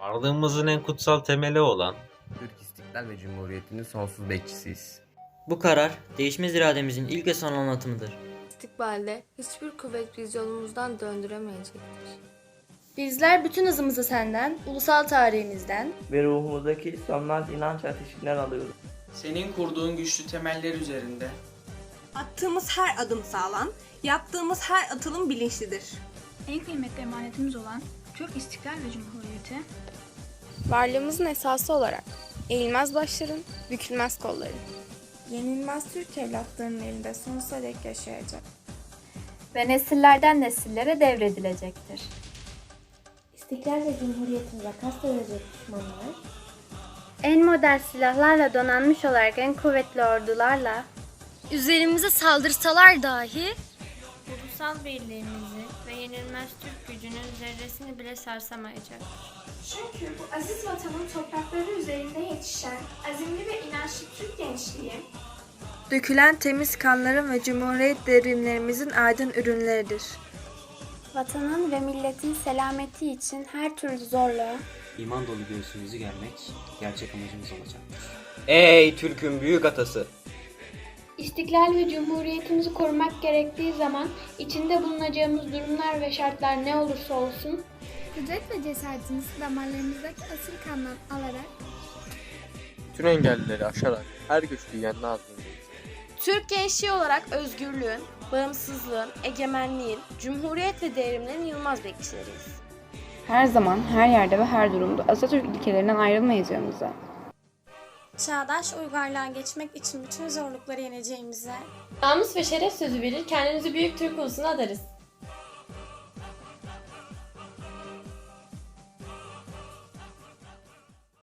Varlığımızın en kutsal temeli olan Türk İstiklal ve Cumhuriyeti'nin sonsuz bekçisiyiz. Bu karar değişmez irademizin ilk ve son anlatımıdır. İstikbalde hiçbir kuvvet bizi yolumuzdan döndüremeyecektir. Bizler bütün hızımızı senden, ulusal tarihimizden, ve ruhumuzdaki sönmez inanç ateşinden alıyoruz. Senin kurduğun güçlü temeller üzerinde Attığımız her adım sağlam, yaptığımız her atılım bilinçlidir. En kıymetli emanetimiz olan Türk İstiklal ve Cumhuriyeti Varlığımızın esası olarak eğilmez başların, bükülmez kolların. Yenilmez Türk evlatlarının elinde sonsuza dek yaşayacak. ve nesillerden nesillere devredilecektir. İstiklal ve Cumhuriyetimize kastedilecek düşmanlar, En modern silahlarla donanmış olarak en kuvvetli ordularla üzerimize saldırsalar dahi ulusal birliğimizi ve yenilmez Türk gücünün zerresini bile sarsamayacak. Çünkü bu aziz vatanın toprakları üzerinde yetişen azimli ve inançlı Türk gençliği, dökülen temiz kanların ve cumhuriyet devrimlerimizin aydın ürünleridir. vatanın ve milletin selameti için her türlü zorluğa İman dolu göğsümüzü germek gerçek amacımız olacaktır. Ey Türk'ün büyük atası! İstiklal ve Cumhuriyetimizi korumak gerektiği zaman içinde bulunacağımız durumlar ve şartlar ne olursa olsun kudret ve cesaretimizi damarlarımızdaki asil kandan alarak Tüm engelleri aşarak her güçlü yenme azmindeyiz. Türk gençliği olarak özgürlüğün, bağımsızlığın, egemenliğin, cumhuriyet ve devrimlerin yılmaz bekçileriyiz. her zaman, her yerde ve her durumda Atatürk ilkelerinden ayrılmayacağımıza, Çağdaş uygarlığa geçmek için bütün zorlukları yeneceğimize, Namus ve şeref sözü verir kendimizi büyük Türk ulusuna adarız.